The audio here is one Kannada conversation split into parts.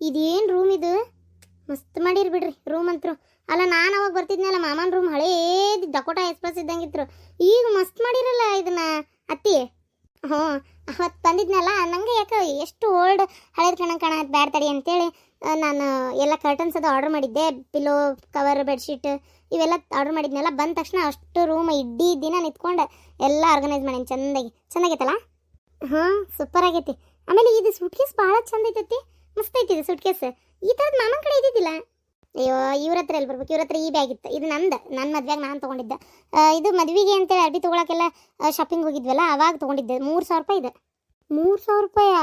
ಇದೇನು ರೂಮ್ ಇದು? ಮಸ್ತ್ ಮಾಡಿರಿ ಬಿಡ್ರಿ ರೂಮ್ ಅಂತರು. ಅಲ್ಲ, ನಾನು ಅವಾಗ ಬರ್ತಿದ್ನಲ್ಲ, ಮಾಮನ ರೂಮ್ ಹಳೇದು ದಕೋಟ ಎಕ್ಸ್ಪ್ರೆಸ್ ಇದ್ದಂಗಿತ್ತು ಈಗ ಮಸ್ತ್ ಮಾಡಿರಲ್ಲ ಇದನ್ನ, ಅತ್ತಿ? ಹ್ಞೂ ಅವತ್ತು ಬಂದಿದ್ನಲ್ಲ ನನಗೆ ಯಾಕೆ ಎಷ್ಟು ಓಲ್ಡ್ ಹಳೇದು ಕಣ ಕಣ ಬ್ಯಾಡ್ ತಡಿ ಅಂತೇಳಿ ನಾನು ಎಲ್ಲ ಕರ್ಟನ್ಸ್ ಅದು ಆರ್ಡರ್ ಮಾಡಿದ್ದೆ ಪಿಲೋ ಕವರ್ ಬೆಡ್ಶೀಟ್ ಇವೆಲ್ಲ ಆರ್ಡರ್ ಮಾಡಿದ್ನಲ್ಲ, ಬಂದ ತಕ್ಷಣ ಅಷ್ಟು ರೂಮ್ ಇಡೀ ದಿನ ನಿಂತ್ಕೊಂಡು, ಎಲ್ಲ ಆರ್ಗನೈಸ್ ಮಾಡೀನಿ, ಚೆಂದಾಗಿ. ಚೆನ್ನಾಗೈತಲ್ಲ ಹಾಂ ಸೂಪರ್ ಆಗೈತಿ. ಆಮೇಲೆ ಇದು ಸುಟ್ಕೇಸ್ ಭಾಳ ಚಂದ ಐತೈತಿ ಮಸ್ತ್ ಐತಿ ಇದು ಸೂಟ್ ಕೇಸ್ ಈ ಥರದ್ದು ಮಾಮನ ಕಡೆ ಇದ್ದಿದ್ದಿಲ್ಲ? ಅಯ್ಯೋ, ಇವ್ರ ಹತ್ರ ಎಲ್ಲಿ ಬರ್ಬೇಕು? ಇವ್ರ ಹತ್ರ ಈ ಬ್ಯಾಗ್ ಇತ್ತು. ಇದು ನಂದು. ನನ್ನ ಮದ್ವೆಗೆ ನಾನು ತೊಗೊಂಡಿದ್ದೆ. ಇದು ಮದ್ವೆಗೆ ಅಂತೇಳಿ ಅರ್ಬಿ ತೊಗೊಳಕ್ಕೆಲ್ಲ ಶಾಪಿಂಗ್ ಹೋಗಿದ್ವಲ್ಲ, ಅವಾಗ ತೊಗೊಂಡಿದ್ದೆ. ಮೂರು ಸಾವಿರ ರೂಪಾಯಿ ಇದೆ. ಮೂರು ಸಾವಿರ ರೂಪಾಯಾ?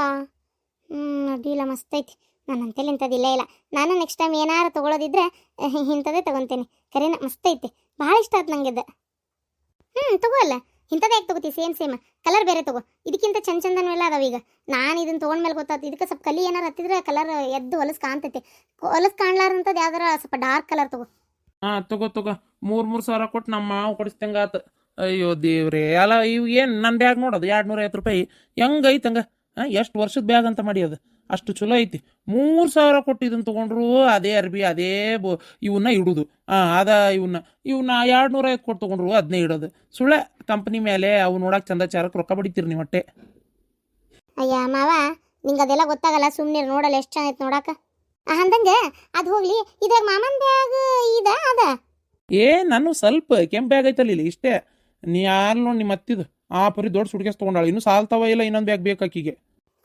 ಹ್ಞೂ ಅಡ್ಡಿಲ್ಲ ಮಸ್ತೈತಿ ನಾನು ಅಂತೇಳಿ ಇಂಥದ್ದು ಇಲ್ಲ ನಾನು ನೆಕ್ಸ್ಟ್ ಟೈಮ್ ಏನಾರು ತೊಗೊಳೋದಿದ್ರೆ ಇಂಥದ್ದೇ ತೊಗೊತೀನಿ. ಕರೆನ ಮಸ್ತ್ ಐತಿ. ಭಾಳ ಇಷ್ಟ ಆಯ್ತು ನನಗೆ ಹ್ಞೂ ತಗೋ ಅಲ್ಲ. ಇಂಥದ್ದು ಯಾಕೆ ತಗೋತಿ? ಸೇಮ್ ಸೇಮ್ ಕಲರ್ ಬೇರೆ ತಗೋ. ಇದಕ್ಕಿಂತ ಚಂದ ಚಂದನೂ ಎಲ್ಲ ಅದಾವ ಈಗ. ನಾನು ಇದನ್ನ ತೊಗೊಂಡ್ಮೇಲೆ ಗೊತ್ತಾಯ್ತು ಇದಕ್ಕೆ ಸ್ವಲ್ಪ ಕಲಿ ಏನಾರು ಹತ್ತಿದ್ರೆ ಕಲರ್ ಎದ್ದು ಹೊಲಸು ಕಾಣ್ತೈತಿ. ಹೊಲಸು ಕಾಣ್ಲಾರಂಥದ್ದು ಯಾವ್ದಾರ ಸ್ವಲ್ಪ ಡಾರ್ಕ್ ಕಲರ್ ತಗೋ. ಹಾಂ, ತಗೋ ತಗೋ. ಮೂರು ಮೂರು ಸಾವಿರ ಕೊಟ್ಟು ನಮ್ಮ ಮಾವು ಕೊಡಿಸ್ದಂಗೆ ಆತು. ಅಯ್ಯೋ ದೇವ್ರಿ. ಅಲ್ಲ, ಇವು ಏನು ನನ್ನ ಬ್ಯಾಗ್ ನೋಡೋದು ಎರಡು ನೂರ ಐವತ್ತು ರೂಪಾಯಿ. ಹೆಂಗೈತಂಗ? ಎಷ್ಟು ವರ್ಷದ ಬ್ಯಾಗ್ ಅಂತ ಮಾಡಿ ಅದು? ಅಷ್ಟು ಚಲೋ ಐತಿ. ಮೂರು ಸಾವಿರ ಕೊಟ್ಟು ಇದನ್ನು ತಗೊಂಡ್ರು ಅದೇ ಅರ್ಬಿ ಅದೇ ಬೊ ಇವನ್ನ ಇಡುದು. ಹಾ ಅದ ಇವನ್ನ ಇವನ್ನ ಎರಡು ನೂರ ಐದು ಕೊಟ್ಟು ತಗೊಂಡ್ರು ಅದನ್ನೇ ಇಡೋದು. ಸುಳ್ಳೆ ಕಂಪ್ನಿ ಮೇಲೆ ಅವು ನೋಡಕ್ ಚಂದ ಚಾರಕ್ಕೆ ರೊಕ್ಕ ಬಡಿತೀರಿ ನೀವು ಹೊಟ್ಟೆ. ಅಯ್ಯ ಮಾವ ನಿಂಗೆ ಅದೆಲ್ಲ ಗೊತ್ತಾಗಲ್ಲ ಸುಮ್ಮನೆ ನೋಡಲ್ಲ ಎಷ್ಟು ಚೆನ್ನಾಗಿ ನೋಡಾಕ. ಆ, ಅಂದಂಗೆ ಅದು ಹೋಗ್ಲಿ ಇದಾಗ ಮಾಮನ್ ಬ್ಯಾಗ್ ಇದ ಅದ? ಏ ನಾನು ಸ್ವಲ್ಪ ಕೆಂಪು ಬ್ಯಾಗ್ ಐತಲ್ಲ ಇಲ್ಲಿ ಇಷ್ಟೇ. ನೀ ಯಾರು ನೋಡಿ ನಿಮ್ಮ ಅತ್ತಿದು? ಆ ಪರಿ ದೊಡ್ಡ ಸುಡ್ಕೇಸ್ ತೊಗೊಂಡಾಳ ಇನ್ನು ಸಾಲ್ತಾವ ಇಲ್ಲ ಇನ್ನೊಂದು ಬ್ಯಾಗ್ ಬೇಕು ಆಕಿಗೆ.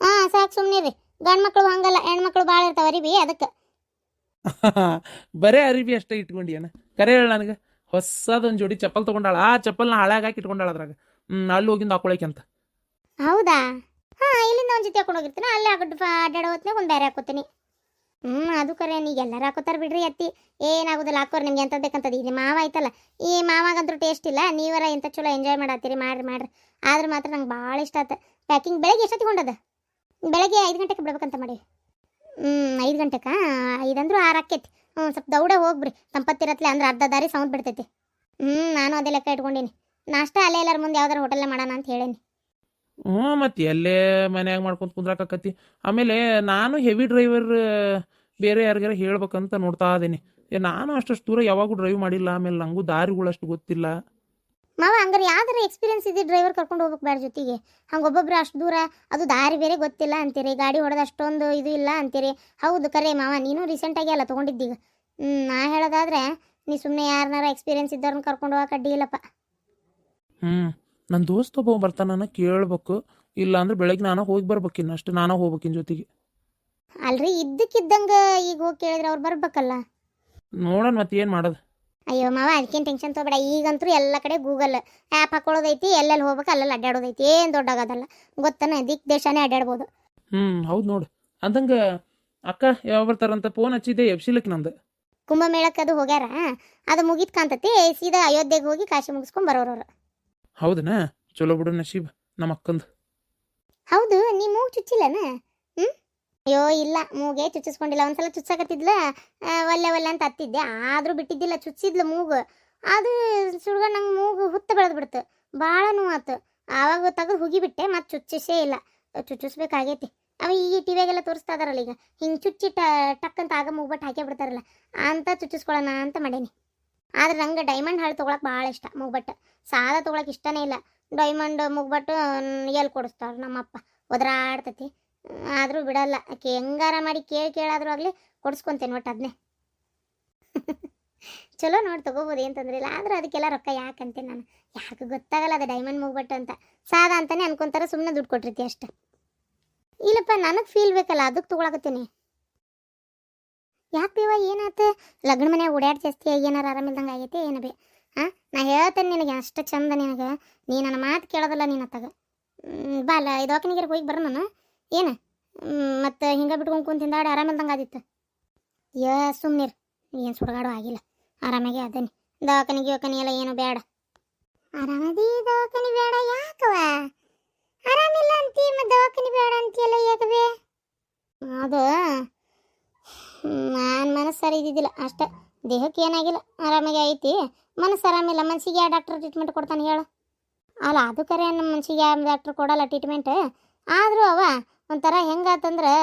ಹಾ ಸಾಕು ಸುಮ್ಮನೆ ರೀ ಗಂಡು ಮಕ್ಕಳು ಹಂಗಲ್ಲ ಹೆಣ್ಮಕ್ಳು ಭಾಳ ಇರ್ತಾವ ಅರಿವಿ ಅದಕ್ಕೆ. ಬರೇ ಅರಿಬಿ ಅಷ್ಟೇ ಇಟ್ಕೊಂಡಿಯನ? ಕರೆ ಹೇಳ ನನಗೆ. ಹೊಸದೊಂದು ಜೋಡಿ ಚಪ್ಪಲ್ ತಗೊಂಡಾಳ. ಆ ಚಪ್ಪಲ್ನ ಹಾಳಾಗಿ ಹಾಕಿ ಇಟ್ಕೊಂಡಾಳ ಅದ್ರಾಗ. ಹ್ಮ್ ಅಲ್ಲಿ ಹೋಗಿಂದ ಹಾಕೊಳಕ್ಕೆ ಅಂತ. ಹೌದಾ? ಹಾ ಇಲ್ಲಿಂದ ಒಂದು ಜೊತೆ ಹಾಕೊಂಡು ಹೋಗಿರ್ತೀನಿ. ಅಲ್ಲೇ ಹಾಕೊಂಡು ಅಡ್ಡಾಡೋ ಹೊತ್ನಾಗ ಒಂದು ಬೇರೆ ಹಾಕೋತೀನಿ. ಹ್ಮ್ ಅದು ಕರೆ ನೀಗ ಎಲ್ಲರೂ ಹಾಕೋತಾರ ಬಿಡ್ರಿ ಅತ್ತಿ. ಏನಾಗುದಿಲ್ಲ ಹಾಕೋರ್ ನಿಮ್ಗೆ ಎಂತ ಬೇಕಂತದ್ದು ಇಲ್ಲಿ ಮಾವ ಐತಲ್ಲ ಈ ಮಾವಾಗಂತೂ ಟೇಸ್ಟ್ ಇಲ್ಲ. ನೀವರ ಎಂತ ಚಲೋ ಎಂಜಾಯ್ ಮಾಡತ್ತೀರಿ ಮಾಡ್ರಿ ಮಾಡ್ರಿ. ಆದ್ರೆ ಮಾತ್ರ ನಂಗೆ ಭಾಳ ಇಷ್ಟ ಆತ. ಪ್ಯಾಕಿಂಗ್ ಬೆಳಗ್ಗೆ ಎಷ್ಟೊತ್ತಿಗೆ ಹೊಂಡದ ಬೆಳಗ್ಗೆ ಐದು ಗಂಟೆಗೆ ಬಿಡ್ಬೇಕಂತ ಮಾಡಿ. ಹ್ಞೂ ಐದು ಗಂಟೆಗೆ ಐದಂದ್ರೂ ಆರು ಆಕೈತಿ ಹ್ಞೂ ಸ್ವಲ್ಪ ದೌಡ ಹೋಗ್ಬಿಡಿ ತಂಪತ್ತಿರತ್ಲೆ ಅಂದ್ರೆ ಅರ್ಧ ದಾರಿ ಸೌಂಡ್ ಬಿಡ್ತೈತಿ. ಹ್ಞೂ ನಾನು ಅದೇ ಲೆಕ್ಕ ಇಟ್ಕೊಂಡೀನಿ. ನಾಷ್ಟ ಅಲ್ಲೇ ಎಲ್ಲರ ಮುಂದೆ ಯಾವ್ದಾರು ಹೋಟೆಲ್ ಮಾಡೋಣ ಅಂತ ಹೇಳೇನಿ. ಹ್ಞೂ ಮತ್ತೆ ಎಲ್ಲೇ ಮನ್ಯಾಗ ಮಾಡ್ಕೊಂತ ಕುಂದ್ರಾಕತ್ತಿ ಆಮೇಲೆ ನಾನು ಹೆವಿ ಡ್ರೈವರ್ ಬೇರೆ ಯಾರಿಗಾರ ಹೇಳ್ಬೇಕಂತ ನೋಡ್ತಾ ಇದ್ದೀನಿ ನಾನು ಅಷ್ಟಷ್ಟು ದೂರ ಯಾವಾಗೂ ಡ್ರೈವ್ ಮಾಡಿಲ್ಲ. ಆಮೇಲೆ ನನಗೂ ದಾರಿಗಳು ಅಷ್ಟು ಗೊತ್ತಿಲ್ಲ. ಮಾವ ಹಂಗಾರೆ ಯಾವ್ದಾರ ಎಕ್ಸ್ಪೀರಿಯನ್ಸ್ ಇದೆ ಡ್ರೈವರ್ ಕರ್ಕೊಂಡು ಹೋಗ್ಬೇಕು ಬೇಡ ಜೊತೆಗೆ. ಹಂಗೆ ಒಬ್ಬೊಬ್ರು ಅಷ್ಟು ದೂರ ಅದು ದಾರಿ ಬೇರೆ ಗೊತ್ತಿಲ್ಲ ಅಂತೀರಿ. ಗಾಡಿ ಹೊಡೆದ ಅಷ್ಟೊಂದು ಇದು ಇಲ್ಲ ಅಂತೀರಿ. ಹೌದು ಕರೆ ಮಾವ ನೀನು ರೀಸೆಂಟಾಗಿ ಅಲ್ಲ ತೊಗೊಂಡಿದ್ದೀಗ. ಹ್ಞೂ ನಾ ಹೇಳೋದಾದ್ರೆ ನೀ ಸುಮ್ಮನೆ ಯಾರನ್ನಾರ ಎಕ್ಸ್ಪೀರಿಯನ್ಸ್ ಇದ್ದವ್ರನ್ನ ಕರ್ಕೊಂಡು ಹೋಗಕ್ಕೆ ಅಡ್ಡಿ ಇಲ್ಲಪ್ಪ. ಹ್ಞೂ ನನ್ನ ದೋಸ್ತ ಒಬ್ಬ ಬರ್ತಾನ ಕೇಳ್ಬೇಕು. ಇಲ್ಲ ಅಂದ್ರೆ ಬೆಳಗ್ಗೆ ನಾನು ಹೋಗಿ ಬರ್ಬೇಕು ಇನ್ನಷ್ಟು ನಾನು ಹೋಗ್ಬೇಕಿನ ಜೊತೆಗೆ. ಅಲ್ರಿ ಇದ್ದಕ್ಕಿದ್ದಂಗೆ ಈಗ ಹೋಗಿ ಕೇಳಿದ್ರೆ ಅವ್ರು ಬರ್ಬೇಕಲ್ಲ. ನೋಡೋಣ ಮತ್ತೆ ಏನು ಮಾಡೋದು. ಅಯ್ಯೋ ಮಾವ ಅದಕ್ಕೇನು ಟೆನ್ಷನ್ ತೊಗೊಬೇಡ. ಈಗಂತೂ ಎಲ್ಲ ಕಡೆ ಗೂಗಲ್ ಆ್ಯಪ್ ಹಾಕೊಳ್ಳೋದೈತಿ ಎಲ್ಲೆಲ್ಲಿ ಹೋಗ್ಬೇಕು ಅಲ್ಲೆಲ್ಲ ಅಡ್ಡಾಡೋದೈತಿ ಏನು ದೊಡ್ಡಾಗೋದಲ್ಲ. ಗೊತ್ತನ? ದಿಕ್ ದೇಶನೇ ಅಡ್ಡಾಡ್ಬೋದು ಹ್ಞೂ ಹೌದು ನೋಡು. ಅದಂಗೆ ಅಕ್ಕ ಯಾವ ಬರ್ತಾರಂತ ಫೋನ್ ಹಚ್ಚಿದ್ದೆ ಎಫ್ಸಿಲಕ್ಕೆ ನಂದು. ಕುಂಭಮೇಳಕ್ಕೆ ಅದು ಹೋಗ್ಯಾರ? ಅದು ಮುಗಿತ್ ಕಾಂತತಿ ಸೀದಾ ಅಯೋಧ್ಯೆಗೆ ಹೋಗಿ ಕಾಶಿ ಮುಗಿಸ್ಕೊಂಡು ಬರೋರವ್ರು ಹೌದನಾ? ಚಲೋ ಬಿಡು ನಶೀಬ್ ನಮ್ಮ ಅಕ್ಕಂದು ಹೌದು ನೀ ಮೂಗು ಚುಚ್ಚಿಲ್ಲನ? ಅಯ್ಯೋ, ಇಲ್ಲ, ಮೂಗೆ ಚುಚ್ಚಿಸ್ಕೊಂಡಿಲ್ಲ. ಒಂದ್ಸಲ ಚುಚ್ಚಾಕತ್ತಿದ್ಲ ಒಲ್ಲೆ ಒಲ್ಲೆ ಅಂತ ಹತ್ತಿದ್ದೆ. ಆದರೂ ಬಿಟ್ಟಿದ್ದಿಲ್ಲ, ಚುಚ್ಚಿದ್ಲು ಮೂಗು. ಅದು ಸುಡ್ಗಂಡು ನಂಗೆ ಮೂಗು ಹುತ್ತು ಬೆಳೆದ್ಬಿಡ್ತು ಭಾಳ ನೋವಾತು. ಆವಾಗ ತೆಗೆದು ಹುಗಿಬಿಟ್ಟೆ, ಮತ್ತು ಚುಚ್ಚಿಸೇ ಇಲ್ಲ. ಚುಚ್ಚಿಸ್ಬೇಕಾಗೈತಿ. ಅವ ಈ ಟಿವಿಯಾಗೆಲ್ಲ ತೋರಿಸ್ತಾ ಇದಾರಲ್ಲ ಈಗ. ಹಿಂಗೆ ಚುಚ್ಚಿ ಟಕ್ ಅಂತ ಆಗ ಮೂಗ್ಬಟ್ಟು ಹಾಕೇ ಬಿಡ್ತಾರಲ್ಲ. ಅಂತ ಚುಚ್ಚಿಸ್ಕೊಳ್ಳೋಣ ಅಂತ ಮಾಡೇನಿ. ಆದ್ರೆ ನಂಗೆ ಡೈಮಂಡ್ ಹಾಳು ತೊಗೊಳಕ್ಕೆ ಭಾಳ ಇಷ್ಟ ಮೂಗ್ಬಟ್ಟು ಸಾದಾ ತೊಗೊಳಕ್ಕೆ ಇಷ್ಟನೇ ಇಲ್ಲ. ಡೈಮಂಡ್ ಮೂಗ್ಬಟ್ಟು ಎಲ್ಲಿ ಕೊಡಿಸ್ತಾರ ನಮ್ಮಪ್ಪ. ಒದರಾಡ್ತೈತಿ. ಆದರೂ ಬಿಡಲ್ಲ. ಆಕೆ ಹೆಂಗಾರ ಮಾಡಿ ಕೇಳಿ ಕೇಳಾದರೂ ಆಗಲಿ ಕೊಡಿಸ್ಕೊಂತೇನೆ ಒಟ್ಟು ಅದನ್ನೇ ಚಲೋ ನೋಡಿ ತೊಗೋಬೋದು, ಏನು ತೊಂದ್ರೆ ಇಲ್ಲ. ಆದ್ರೆ ಅದಕ್ಕೆಲ್ಲ ರೊಕ್ಕ ಯಾಕಂತೆ ನಾನು? ಯಾಕೆ ಗೊತ್ತಾಗಲ್ಲ ಅದು ಡೈಮಂಡ್ ಮೂಗ್ಬಟ್ಟು ಅಂತ. ಸಾದ ಅಂತಾನೆ ಅನ್ಕೊಂತಾರೆ ಸುಮ್ಮನೆ ದುಡ್ಡು ಕೊಟ್ಟಿರ್ತಿ ಅಷ್ಟೆ. ಇಲ್ಲಪ್ಪ, ನನಗೆ ಫೀಲ್ ಬೇಕಲ್ಲ ಅದಕ್ಕೆ ತೊಗೊಳಕತ್ತೀನಿ. ಯಾಕೆ ಬೇವ ಏನಾತ? ಲಗ್ನ ಮನೆ ಓಡಾಡ್ ಜಾಸ್ತಿ ಏನಾರ ಆರಾಮಿಲ್ದಂಗೆ ಆಗೈತೆ, ಏನು ಬೇ. ಹಾಂ ನಾ ಹೇಳ್ತೇನೆ ನಿನಗೆ, ಅಷ್ಟು ಚಂದ ನಿನಗೆ. ನೀ ನನ್ನ ಮಾತು ಕೇಳೋದಲ್ಲ ನೀನು ಅತ್ತಾಗ. ಬಾಲ ಬಾ ಅಲ್ಲ ಇದು ದವಾಖಾನಿಗೆ ಹೋಗಿ ಬರ ನಾನು ಏನು? ಮತ್ತು ಹಿಂಗೆ ಬಿಟ್ಕೊಂಡು ಕುಂತಿಂದಾಡಿ ಆರಾಮಿಲ್ದಂಗೆ ಆದಿತ್ತು. ಯಾ ಸುಮ್ಮನಿರ್ ಏನು ಸುಡಗಾಡು ಆಗಿಲ್ಲ. ಆರಾಮಾಗೆ ಅದೇನಿ. ದವಾಖಾನೆ ಗಿವಾಖಾನಿ ಎಲ್ಲ ಏನು ಬೇಡ ಆರಾಮದಿ, ದವಾಖಾನಿ ಬೇಡ ಯಾಕವ ಆರಾಮಿಲ್ಲ ಅಂತೀ, ಮತ್ತು ದವಾಖಾನೆ ಬೇಡ ಅಂತೀಯಲ್ಲ ಯಾಕವೇ ಅದು, ನಾನು ಮನಸ್ಸು ಸರಿ ಇದ್ದಿದ್ದಿಲ್ಲ. ಅಷ್ಟೇ, ದೇಹಕ್ಕೆ ಏನಾಗಿಲ್ಲ. ಆರಾಮಾಗಿ ಐತಿ. ಮನಸ್ಸು ಆರಾಮಿಲ್ಲ. ಮನ್ಸಿಗೆ ಯಾವ ಡಾಕ್ಟರ್ ಟ್ರೀಟ್ಮೆಂಟ್ ಕೊಡ್ತಾನೆ ಹೇಳು. ಅಲ್ಲ, ಅದು ಕರೆ ನಮ್ಮ ಮನ್ಸಿಗೆ ಯಾವ ಡಾಕ್ಟ್ರ್ ಕೊಡಲ್ಲ ಟ್ರೀಟ್ಮೆಂಟ್ ಆದರೂ ಅವ ಒಂಥರ ಹೆಂಗಾತಂದ್ರೆ,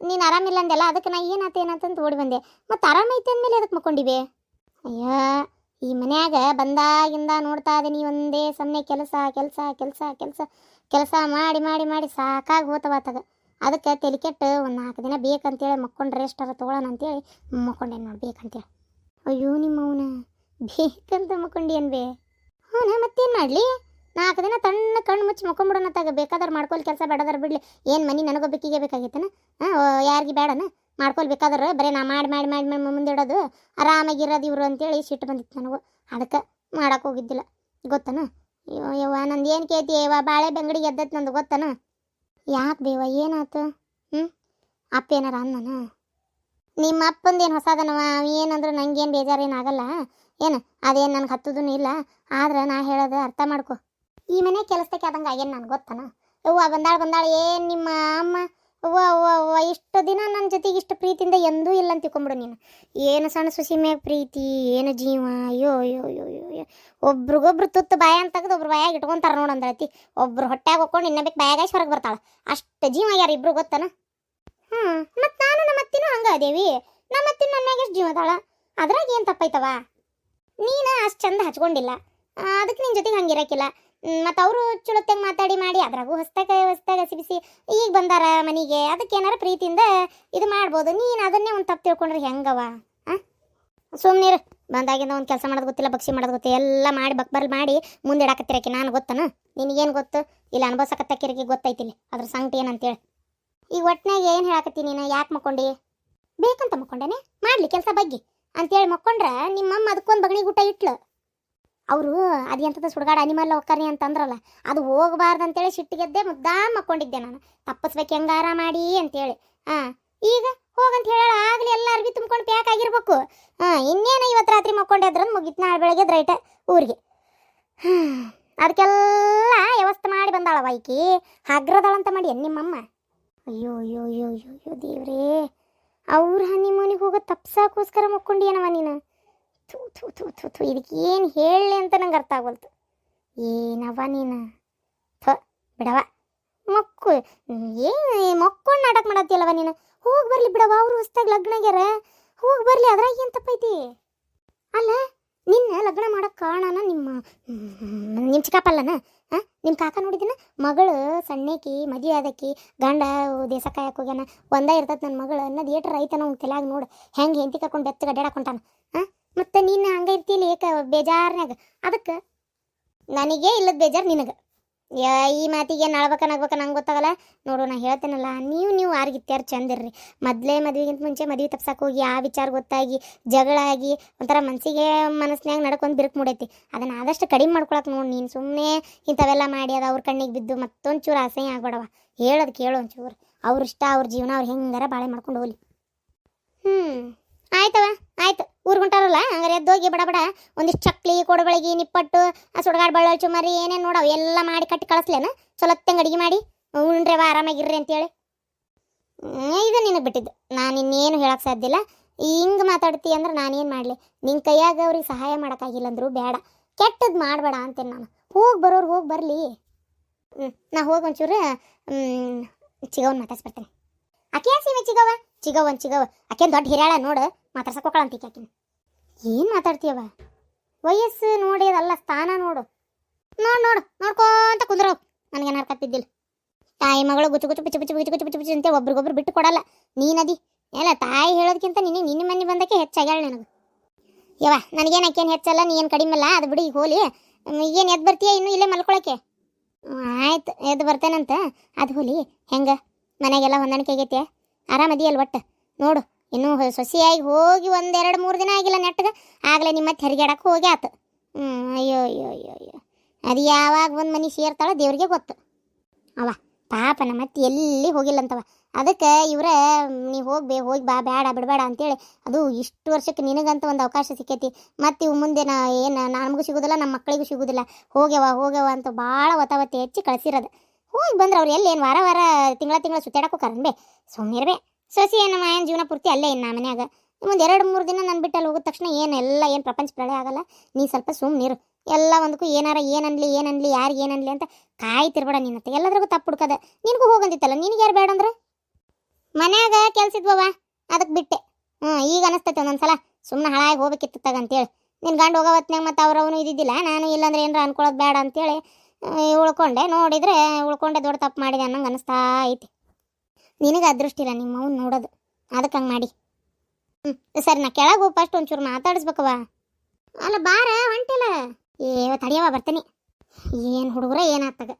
ನೀನು ಆರಾಮಿಲ್ಲ ಅಂದೆಲ್ಲ ಅದಕ್ಕೆ ನಾ ಏನಾತ ಏನಂತಂತ ಓಡಿ ಬಂದೆ. ಮತ್ತು ಆರಾಮೈತೆ ಅಂದಮೇಲೆ ಅದಕ್ಕೆ ಮಕ್ಕೊಂಡಿವೆ? ಅಯ್ಯ, ಈ ಮನ್ಯಾಗ ಬಂದಾಗಿಂದ ನೋಡ್ತಾ ಇದೀನಿ, ಒಂದೇ ಸಮನೆ ಕೆಲಸ ಕೆಲಸ ಕೆಲಸ ಕೆಲಸ ಕೆಲಸ ಮಾಡಿ ಮಾಡಿ ಮಾಡಿ ಸಾಕಾಗಿ ಹೋತವಾತಾಗ ಅದಕ್ಕೆ ತಲೆ ಕೆಟ್ಟು ಒಂದು ನಾಲ್ಕು ದಿನ ಬೇಕಂತೇಳಿ ಮಕ್ಕೊಂಡು ರೆಸ್ಟರ ತೊಗೊಳೋಣ ಅಂತೇಳಿ ಮಕ್ಕೊಂಡೆ ನೋಡಿ ಬೇಕಂತೇಳಿ. ಅಯ್ಯೋ ನಿಮ್ಮ ಅವನ ಬೇಕಂತ ಮಕ್ಕೊಂಡಿ ಅನ್ಬೇ. ಹ್ಞೂ ಮತ್ತೇನು ಮಾಡಲಿ? ನಾಲ್ಕು ದಿನ ತಣ್ಣ ಕಣ್ಣು ಮುಚ್ಚಿ ಮಕ್ಕೊಂಬಿಡೋಣ ತಾಗ. ಬೇಕಾದ್ರೆ ಮಾಡ್ಕೊಲ್ ಕೆಲಸ ಬೇಡದಾರ ಬಿಡ್ಲಿ. ಏನು ಮನೆ ಬೇಕಿಗೆ ಬೇಕಾಗೈತನ ಹಾಂ ಯಾರಿಗೆ ಬೇಡನ ಮಾಡ್ಕೊಳ್ಳಿ ಬೇಕಾದ್ರೆ ಬರೀ ನಾ ಮಾಡಿ ಮಾಡಿ ಮಾಡಿ ಮಾಡಿ ಮುಂದಿಡೋದು ಆರಾಮಾಗಿರೋದು ಇವರು ಅಂತೇಳಿ ಸಿಟ್ಟು ಬಂದಿತ್ತು ನನಗೂ. ಅದಕ್ಕೆ ಮಾಡಕ್ಕೆ ಹೋಗಿದ್ದಿಲ್ಲ. ಗೊತ್ತನ? ಯವ್ವ, ನಂದು ಏನು ಕೇತಿ ಯವ್ವ, ಬಾಳೆ ಬೆಂಗಡಿ ಎದ್ದೈತೆ ನಂದು, ಗೊತ್ತನ? ಯಾಕೆ ಬೇವ ಏನಾಯ್ತು ಹ್ಞೂ ಅಪ್ಪ ಏನಾರ ಅನ್ನನ? ನಿಮ್ಮ ಅಪ್ಪಂದೇನು ಹೊಸದನವ? ಏನಂದ್ರೆ ನಂಗೇನು ಬೇಜಾರೇನಾಗಲ್ಲ ಏನು ಅದೇನು ನನಗೆ ಹತ್ತದೂ ಇಲ್ಲ? ಆದ್ರೆ ನಾ ಹೇಳೋದು ಅರ್ಥ ಮಾಡ್ಕೊ. ಈ ಮನೆ ಕೆಲಸಕ್ಕೆ ಆದಂಗೆ ಆಗೇನು ನಾನು ಗೊತ್ತನ? ಅವ್ವ ಬಂದಾಳ ಬಂದಾಳ ಏನು ನಿಮ್ಮ ಅಮ್ಮ, ಅವ್ವ ಅವ್ವ ಅವ್ವ, ಇಷ್ಟು ದಿನ ನನ್ನ ಜೊತೆಗೆ ಇಷ್ಟು ಪ್ರೀತಿಯಿಂದ ಎಂದೂ ಇಲ್ಲ ಅಂತ ತಿಳ್ಕೊಂಬಿಡು ನೀನು. ಏನು ಸಣ್ಣ ಸುಸಿ ಮ್ಯಾಗ ಪ್ರೀತಿ, ಏನು ಜೀವ, ಅಯ್ಯೋ ಅಯ್ಯೋ ಅಯ್ಯೋ ಅಯ್ಯೋ ಒಬ್ರಿಗೊಬ್ರು ತುತ್ತು ಬಾಯ ಅಂತ ತೆಗೆದು ಒಬ್ರು ಬಾಯಾಗ ಇಟ್ಕೊಂತಾರ ನೋಡಂದಳತಿ ಒಬ್ರು ಹೊಟ್ಟೆಗೆ ಹೋಗ್ಕೊಂಡು ಇನ್ನಬೇಕು ಬಾಯಾಗ ಹೊರಗೆ ಬರ್ತಾಳೆ. ಅಷ್ಟು ಜೀವ ಯಾರು ಇಬ್ರು ಗೊತ್ತನ? ಹ್ಞೂ ಮತ್ತು ನಾನು ನಮ್ಮ ಅತ್ತಿನೂ ಹಂಗೆ ಅದೇವಿ. ನಮ್ಮ ಅತ್ತಿನ ನನ್ನ ಮ್ಯಾಗ ಎಷ್ಟು ಜೀವ ಅದಾಳ? ಅದ್ರಾಗ ಏನು ತಪ್ಪೈತವ ನೀನು ಅಷ್ಟು ಚಂದ ಹಚ್ಕೊಂಡಿಲ್ಲ. ಅದಕ್ಕೆ ನಿನ್ನ ಜೊತೆಗೆ ಹಂಗಿರಕ್ಕಿಲ್ಲ ಮತ್ತು ಅವರು ಚಲೋತ್ತಾಗ ಮಾತಾಡಿ ಮಾಡಿ, ಅದ್ರಾಗೂ ಹೊಸ್ತಾಗ ಹೊಸ್ತಾಗ ಸಿಬಿಸಿ ಈಗ ಬಂದಾರ ಮನೆಗೆ, ಅದಕ್ಕೆ ಏನಾರ ಪ್ರೀತಿಯಿಂದ ಇದು ಮಾಡ್ಬೋದು. ನೀನು ಅದನ್ನೇ ಒಂದು ತಪ್ಪು ತಿಳ್ಕೊಂಡ್ರೆ ಹೆಂಗವ ಆ? ಸುಮ್ನಿರು. ಬಂದಾಗಿಂದ ಒಂದು ಕೆಲಸ ಮಾಡೋದು ಗೊತ್ತಿಲ್ಲ ಬಕ್ಷಿ ಮಾಡೋದು ಗೊತ್ತಿಲ್ಲ ಎಲ್ಲ ಮಾಡಿ, ಬಕ್ಬರ್ಲ್ ಮಾಡಿ ಮುಂದೆ ಇಡಾಕತ್ತಿರಕ್ಕೆ ನಾನು ಗೊತ್ತನ? ನಿನಗೇನು ಗೊತ್ತು? ಇಲ್ಲ ಅನುಭವಿಸಕತ್ತಕ್ಕಿರಕ್ಕೆ ಗೊತ್ತೈತಿಲ್ಲ, ಅದ್ರ ಸಂಗತಿ ಏನಂತೇಳಿ. ಈಗ ಒಟ್ಟಿನಾಗ ಏನು ಹೇಳಾಕತ್ತೀನಿ ನೀನು? ಯಾಕೆ ಮಕ್ಕೊಂಡಿ? ಬೇಕಂತ ಮಕ್ಕೊಂಡೇನೆ? ಮಾಡಲಿ ಕೆಲಸ ಬಗ್ಗೆ. ಅಂತೇಳಿ ಮಕ್ಕೊಂಡ್ರೆ ನಿಮ್ಮಮ್ಮ ಅದಕ್ಕೊಂದು ಬಗಣಿ ಊಟ ಇಟ್ಲು. ಅವರು, ಅದು ಎಂಥದ್ದು ಸುಡ್ಗಾಡ ಅನಿಮಲ್ ಒಕ್ಕರಿ ಅಂತಂದ್ರಲ್ಲ, ಅದು ಹೋಗಬಾರ್ದು ಅಂತೇಳಿ ಸಿಟ್ಟಿಗೆದ್ದೆ ಮುದ್ದಾ ಮಕ್ಕೊಂಡಿದ್ದೆ ನಾನು. ತಪ್ಪಿಸ್ಬೇಕು ಹೆಂಗಾರ ಮಾಡಿ ಅಂತೇಳಿ. ಹಾಂ, ಈಗ ಹೋಗಂತ ಹೇಳ ಆಗಲಿ ಎಲ್ಲ ಅರ್ಬಿ ತುಂಬ್ಕೊಂಡು ಪ್ಯಾಕ್ ಆಗಿರ್ಬೇಕು. ಹಾಂ, ಇನ್ನೇನು ಇವತ್ತು ರಾತ್ರಿ ಮಕ್ಕೊಂಡೆ ಅದ್ರಂದು ಮುಗಿತ್ ನಾಳೆ ಬೆಳಗ್ಗೆ ರೈಟ ಊರಿಗೆ. ಅದಕ್ಕೆಲ್ಲ ವ್ಯವಸ್ಥೆ ಮಾಡಿ ಬಂದಾಳವ ವೈಕಿ ಹಗ್ರದಾಳಂತ ಮಾಡಿ ನಿಮ್ಮಮ್ಮ? ಅಯ್ಯೋ ಅಯ್ಯೋ ಅಯ್ಯೋ ಅಯ್ಯೋ ಅಯ್ಯೋ ದೇವ್ರೇ. ಅವ್ರ ಹನಿಮೂನಿಗೆ ಹೋಗೋ ತಪ್ಸಕ್ಕೋಸ್ಕರ ಮಕ್ಕೊಂಡಿಯನವ ನೀನು? ಥೂ ಥೂ ಥೂ ಥೂ ಥೂ, ಇದಕ್ಕೆ ಏನು ಹೇಳಲಿ ಅಂತ ನಂಗೆ ಅರ್ಥ ಆಗೋಲ್ತು ಏನವ ನೀನು? ಥ ಬಿಡವ ಮಕ್ಕು, ಏನು ಮಕ್ಕೊಂಡು ನಾಟಕ ಮಾಡತ್ತಿಯಲ್ಲವ ನೀನು? ಹೋಗಿ ಬರಲಿ ಬಿಡವ ಅವರು ಹೊಸ್ದಾಗಿ ಲಗ್ನ ಆಗ್ಯಾರ. ಹೋಗಿ ಬರಲಿ, ಅದ್ರಾಗ ಏನು ತಪ್ಪೈತಿ? ಅಲ್ಲ, ನಿನ್ನ ಲಗ್ನ ಮಾಡಕ್ಕೆ ಕಾರಣನ ನಿಮ್ಮ ನಿಮ್ಮ ಚಿಕ್ಕಪ್ಪಲ್ಲನ? ಹಾಂ ನಿಮ್ಮ ಕಾಕ ನೋಡಿದಿನ? ಮಗಳು ಸಣ್ಣಕಿ ಮದುವೆ ಆದಕಿ ಗಂಡ ದೇಶ ಕಾಯಕ್ಕೆ ಹೋಗ್ಯಾನ? ಒಂದ ಇರ್ತೈತೆ ನನ್ನ ಮಗಳು ಅನ್ನೋದು ಏಟ್ರ ರೈತನ ಅವ್ನು ನೋಡು. ಹೆಂಗೆ ಹೆಂತಿ ಕರ್ಕೊಂಡು ಬೆಚ್ಚಗೆ ಅಡ್ಡಾಡಕೊಂಟಾನ ಮತ್ತೆ ನೀನು ಹಂಗೆ ಇರ್ತೀಲಿ ಏಕ ಬೇಜಾರ್ನಾಗ ಅದಕ್ಕೆ ನನಗೆ ಇಲ್ಲದ ಬೇಜಾರು ನಿನಗೆ. ಈ ಮಾತಿಗೆ ನಳ್ಬೇಕ ನಂಗೆ ಗೊತ್ತಾಗಲ್ಲ. ನೋಡು, ನಾ ಹೇಳ್ತೇನಲ್ಲ, ನೀವು ನೀವು ಆರ್ಗಿತ್ಯಾರು ಚಂದಿರ್ರಿ ಮೊದಲೇ ಮದುವೆಗಿಂತ ಮುಂಚೆ ಮದುವೆ ತಪ್ಸಕ್ಕೆ ಹೋಗಿ ಆ ವಿಚಾರ ಗೊತ್ತಾಗಿ, ಜಗಳ ಆಗಿ ಒಂಥರ ಮನಸ್ಸಿಗೆ ಮನಸ್ಸಿನಾಗ ನಡ್ಕೊಂಡು ಬಿರುಕು ಮೂಡೈತಿ. ಅದನ್ನು ಆದಷ್ಟು ಕಡಿಮೆ ಮಾಡ್ಕೊಳಕ್ಕೆ ನೋಡಿ ನೀನು. ಸುಮ್ಮನೆ ಇಂಥವೆಲ್ಲ ಮಾಡಿ ಅದು ಅವ್ರ ಕಣ್ಣಿಗೆ ಬಿದ್ದು ಮತ್ತೊಂದು ಚೂರು ಅಸಹ್ಯ ಆಗ್ಬೇಡವ. ಹೇಳೋದು ಕೇಳು ಒಂಚೂರು. ಅವ್ರ ಇಷ್ಟ, ಅವ್ರ ಜೀವನ ಅವ್ರು ಹೆಂಗಾರ ಬಾಳೆ ಮಾಡ್ಕೊಂಡು ಹೋಗ್ಲಿ. ಹ್ಞೂ ಆಯ್ತವ, ಆಯ್ತು. ಊರ್ ಹೊಂಟಾರಲ್ಲ, ಹಂಗಾರೆ ಎದ್ದೋಗಿ ಬಡ ಬಡ. ಒಂದಿಷ್ಟು ಚಕ್ಲಿ, ಕೊಡಬಳಗಿ, ನಿಪ್ಪಟ್ಟು, ಆ ಸುಡಗಾಡ್ ಬಳ್ಳಿ ಚುಮರಿ ಏನೇನು ನೋಡವು, ಎಲ್ಲ ಮಾಡಿ ಕಟ್ಟಿ ಕಳಿಸ್ಲೇನ? ಚಲೋತ್ತಂಗೆ ಅಡಿಗೆ ಮಾಡಿ ಉಣ್ರೆವ ಆರಾಮಾಗಿರ್ರಿ ಅಂತೇಳಿ. ಇದು ನಿನಗೆ ಬಿಟ್ಟಿದ್ದು. ನಾನು ಇನ್ನೇನು ಹೇಳಕ್ಕೆ ಸಾಧ್ಯ ಇಲ್ಲ. ಹಿಂಗೆ ಮಾತಾಡ್ತಿ ಅಂದ್ರೆ ನಾನೇನು ಮಾಡಲಿ? ನಿನ್ನ ಕೈಯಾಗ ಅವ್ರಿಗೆ ಸಹಾಯ ಮಾಡೋಕ್ಕಾಗಿಲ್ಲ ಅಂದ್ರು ಬೇಡ ಕೆಟ್ಟದ್ದು ಮಾಡಬೇಡ ಅಂತೇನೆ ನಾನು. ಹೋಗಿ ಬರೋರು ಹೋಗಿ ಬರಲಿ. ಹ್ಞೂ ನಾ ಹೋಗಿ ಒಂಚೂರು ಚಿಗವನ್ ಮಾತಾಡ್ಸ್ಬರ್ತೇನೆ ಅಕೆ ಸೀಮೆ ಚಿಗವ ಚಿಗವ ಒಂದು ಚಿಗವ ಆಕೆ ದೊಡ್ಡ ಹಿರಾಳ ನೋಡು. ಮಾತಾಡ್ಸಕ್ಕೆ ಹೋಗ್ಕೊಳಂತ ಆಕಿನ. ಏನು ಮಾತಾಡ್ತೀಯವ ವಯಸ್ಸು ನೋಡಿ ಅದಲ್ಲ, ಸ್ಥಾನ ನೋಡು. ನೋಡು ನೋಡು ನೋಡ್ಕೊಂತ ಕುಂದ್ರ. ನನಗೇನಾರು ಕತ್ತಿದ್ದಿಲ್ಲ ತಾಯಿ ಮಗಳು ಗುಚ್ಚು ಗುಚ್ಚು ಬಿಚ್ಚು ಬಿಚ್ಚು ಗುಚ್ಚು ಬಿಚ್ಚು ಬಿಚ್ಚು ಅಂತ ಒಬ್ರಿಗೊಬ್ರು ಬಿಟ್ಟು ಕೊಡಲ್ಲ. ನೀನದಿ ಎಲ್ಲ ತಾಯಿ ಹೇಳೋದಕ್ಕಿಂತ ನಿನಗೆ ನಿನ್ನ ಮನೆ ಬಂದಕ್ಕೆ ಹೆಚ್ಚಾಗ್ಯಾಳ ನನಗೆ. ಯವ್ವ, ನನಗೇನು ಆಕೇನು ಹೆಚ್ಚಲ್ಲ, ನೀ ಏನು ಕಡಿಮೆ ಅಲ್ಲ, ಅದು ಬಿಡಿ ಹೋಲಿ. ಏನು ಎದ್ದು ಬರ್ತೀಯ ಇನ್ನು ಇಲ್ಲೇ ಮಲ್ಕೊಳಕ್ಕೆ? ಆಯ್ತು ಎದ್ದು ಬರ್ತೇನಂತ. ಅದು ಹೋಲಿ. ಹೆಂಗೆ? ಮನೆಗೆಲ್ಲ ಹೊಂದಾಣಿಕೆ ಆಗೈತೆ. ಆರಾಮದಿಯಲ್ಲ ಒಟ್ಟು? ನೋಡು. ಇನ್ನೂ ಸೊಸಿಯಾಗಿ ಹೋಗಿ ಒಂದೆರಡು ಮೂರು ದಿನ ಆಗಿಲ್ಲ ನೆಟ್ಟಗೆ ಆಗಲೇ ನಿಮ್ಮ ಮತ್ತೆ ಹೋಗಿ ಆತು ಅಯ್ಯೋ ಅಯ್ಯೋ ಅಯ್ಯೋ ಅಯ್ಯೋ. ಅದು ಯಾವಾಗ ಒಂದು ಮನೆ ಸೇರ್ತಾಳ ದೇವ್ರಿಗೆ ಗೊತ್ತು. ಅವ ಪಾಪ ನಮ್ಮ ಮತ್ತೆ ಎಲ್ಲಿ ಹೋಗಿಲ್ಲಂತವ ಅದಕ್ಕೆ ಇವರ ನೀ ಹೋಗ್ಬೇ ಹೋಗಿ ಬಾ ಬೇಡ ಬಿಡಬೇಡ ಅಂತೇಳಿ. ಅದು ಇಷ್ಟು ವರ್ಷಕ್ಕೆ ನಿನಗಂತ ಒಂದು ಅವಕಾಶ ಸಿಕ್ಕೈತಿ. ಮತ್ತು ಇವು ಮುಂದೆ ನಾ ಏನು, ನಮಗೂ ಸಿಗೋದಿಲ್ಲ ನಮ್ಮ ಮಕ್ಕಳಿಗೂ ಸಿಗೋದಿಲ್ಲ. ಹೋಗ್ಯವ ಹೋಗ್ಯವ ಅಂತ ಭಾಳ ಒತ್ತಾವತ್ತಿ ಹೆಚ್ಚಿ ಕಳಿಸಿರೋದು. ಹೋಗಿ ಬಂದ್ರೆ ಅವ್ರು ಎಲ್ಲಿ ಏನು ವಾರ ವಾರ, ತಿಂಗಳ ತಿಂಗಳ ಸುತ್ತಾಡಕ್ಕೂ ಕರನ್ಬೇ. ಸುಮ್ಮನಿರ್ಬೇ ಸೊಸಿ ಏನು ಮಾಯನ ಜೀವನ ಪೂರ್ತಿ ಅಲ್ಲೇ ಇನ್ನು ಮನ್ಯಾಗ. ಮುಂದೆ ಎರಡು ಮೂರು ದಿನ ನನ್ನ ಬಿಟ್ಟಲ್ಲಿ ಹೋಗಿದ ತಕ್ಷಣ ಏನು ಎಲ್ಲ ಏನು ಪ್ರಪಂಚ ಪ್ರಳಯ ಆಗಲ್ಲ. ನೀ ಸ್ವಲ್ಪ ಸುಮ್ಮನಿರು ಎಲ್ಲ ಒಂದಕ್ಕೂ ಏನಾರ ಏನನ್ಲಿ ಏನನ್ಲಿ ಯಾರಿಗೆ ಏನನ್ಲಿ ಅಂತ ಕಾಯ್ತಿರ್ಬೇಡ ನಿನ್ನತ್ತೆ ಎಲ್ಲದ್ರಿಗೂ ತಪ್ಪು ಹುಡ್ಕದ. ನಿನಗೂ ಹೋಗಂದಿತ್ತಲ್ಲ ನಿನಗೆ ಯಾರು ಬೇಡ ಅಂದ್ರೆ? ಮನ್ಯಾಗ ಕೆಲ್ಸ ಅದಕ್ಕೆ ಬಿಟ್ಟೆ. ಹ್ಞೂ ಈಗ ಅನಿಸ್ತೈತೆ ಒಂದೊಂದ್ಸಲ. ಸುಮ್ಮನೆ ಹಾಳಾಗಿ ಹೋಗ್ಬೇಕಿತ್ತು ತಗ ಅಂತೇಳಿ. ನಿನ್ನ ಗಂಡು ಹೋಗೋ ಹೊತ್ನ್ಯಾಗ ಮತ್ತು ಅವ್ರವನು ಇದ್ದಿದ್ದಿಲ್ಲ, ನಾನು ಇಲ್ಲಾಂದ್ರೆ ಏನಾರ ಅನ್ಕೊಳ್ಳೋದು ಬೇಡ ಅಂತೇಳಿ ಉಳ್ಕೊಂಡೆ. ನೋಡಿದ್ರೆ ಉಳ್ಕೊಂಡೆ, ದೊಡ್ಡ ತಪ್ಪು ಮಾಡಿದೆ ಅನ್ನಂಗೆ ಅನಿಸ್ತಾ ಐತಿ. ನಿನಗೆ ಅದೃಷ್ಟ ಇಲ್ಲ, ನಿಮ್ಮ ಅವ್ನು ನೋಡೋದು. ಅದಕ್ಕೆ ಹಂಗೆ ಮಾಡಿ. ಹ್ಞೂ ಸರಿ, ನಾ ಕೆಳಗೆ ಹೋಗಿ ಫಸ್ಟ್ ಒಂಚೂರು ಮಾತಾಡಿಸ್ಬೇಕವ ಅಲ್ಲ, ಬಾರ ಹೊಂಟಿಲ್ಲ ಏ ತಡಿಯವ ಬರ್ತೀನಿ. ಏನು ಹುಡುಗರ ಏನಾಗ್ತಗ